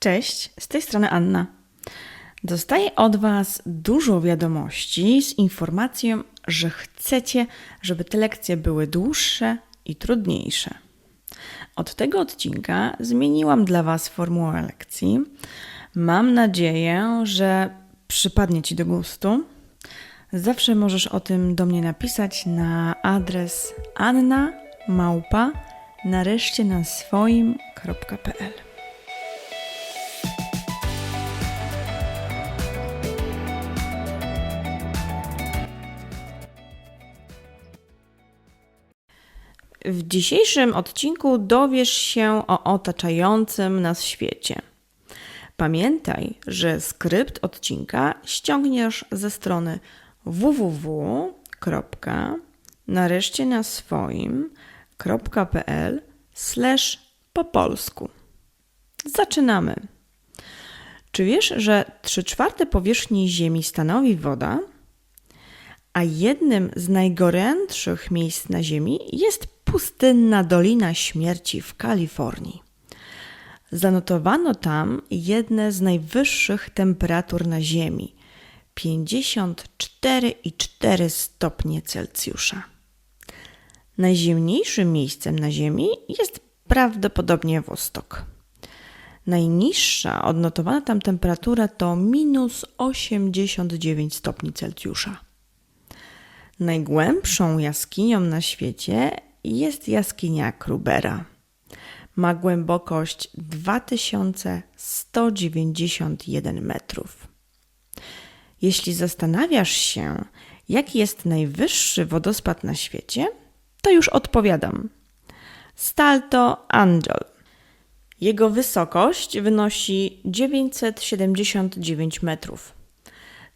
Cześć, z tej strony Anna. Dostaję od Was dużo wiadomości z informacją, że chcecie, żeby te lekcje były dłuższe i trudniejsze. Od tego odcinka zmieniłam dla Was formułę lekcji. Mam nadzieję, że przypadnie Ci do gustu. Zawsze możesz o tym do mnie napisać na adres anna małpa nareszcie na swoim.pl. W dzisiejszym odcinku dowiesz się o otaczającym nas świecie. Pamiętaj, że skrypt odcinka ściągniesz ze strony www. nareszcie na swoim.pl po polsku. Zaczynamy. Czy wiesz, że 3 czwarte powierzchni Ziemi stanowi woda? A jednym z najgorętszych miejsc na Ziemi jest pustynna Dolina Śmierci w Kalifornii. Zanotowano tam jedne z najwyższych temperatur na Ziemi 54,4 stopnie Celsjusza. Najzimniejszym miejscem na Ziemi jest prawdopodobnie Wostok. Najniższa odnotowana tam temperatura to minus 89 stopni Celsjusza. Najgłębszą jaskinią na świecie jest jaskinia Krubera. Ma głębokość 2191 metrów. Jeśli zastanawiasz się, jaki jest najwyższy wodospad na świecie, to już odpowiadam. Stalto Angel. Jego wysokość wynosi 979 metrów.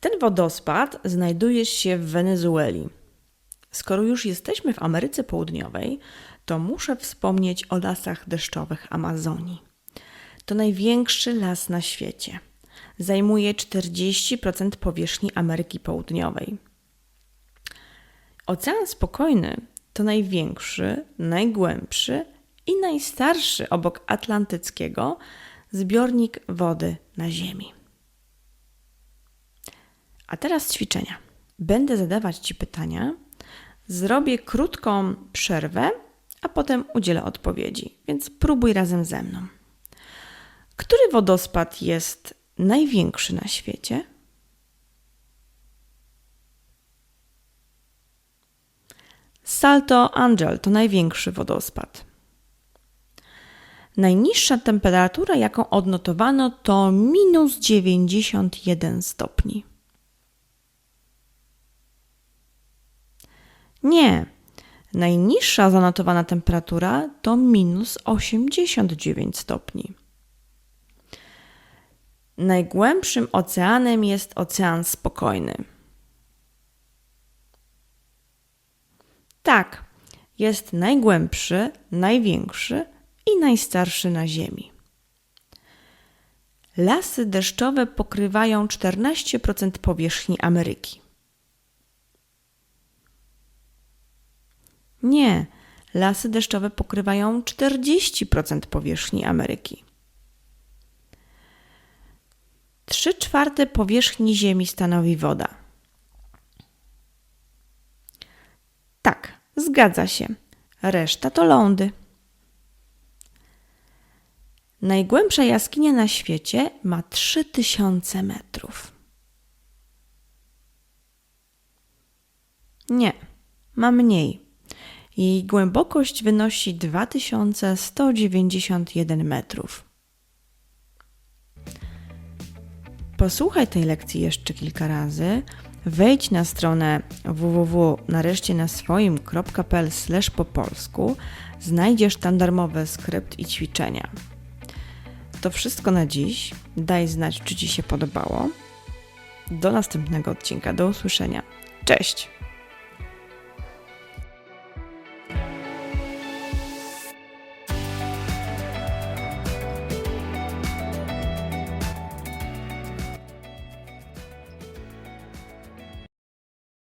Ten wodospad znajduje się w Wenezueli. Skoro już jesteśmy w Ameryce Południowej, to muszę wspomnieć o lasach deszczowych Amazonii. To największy las na świecie. Zajmuje 40% powierzchni Ameryki Południowej. Ocean Spokojny to największy, najgłębszy i najstarszy obok Atlantyckiego zbiornik wody na Ziemi. A teraz ćwiczenia. Będę zadawać Ci pytania, zrobię krótką przerwę, a potem udzielę odpowiedzi, więc próbuj razem ze mną. Który wodospad jest największy na świecie? Salto Angel to największy wodospad. Najniższa temperatura, jaką odnotowano, to minus 91 stopni. Nie. Najniższa zanotowana temperatura to minus 89 stopni. Najgłębszym oceanem jest Ocean Spokojny. Tak, jest najgłębszy, największy i najstarszy na Ziemi. Lasy deszczowe pokrywają 14% powierzchni Ameryki. Nie, lasy deszczowe pokrywają 40% powierzchni Ameryki. Trzy czwarte powierzchni Ziemi stanowi woda. Tak, zgadza się. Reszta to lądy. Najgłębsza jaskinia na świecie ma 3000 metrów. Nie, ma mniej. Jej głębokość wynosi 2191 metrów. Posłuchaj tej lekcji jeszcze kilka razy. Wejdź na stronę www.nareszcie na swoim.pl po polsku. Znajdziesz tam darmowy skrypt i ćwiczenia. To wszystko na dziś. Daj znać, czy Ci się podobało. Do następnego odcinka. Do usłyszenia. Cześć!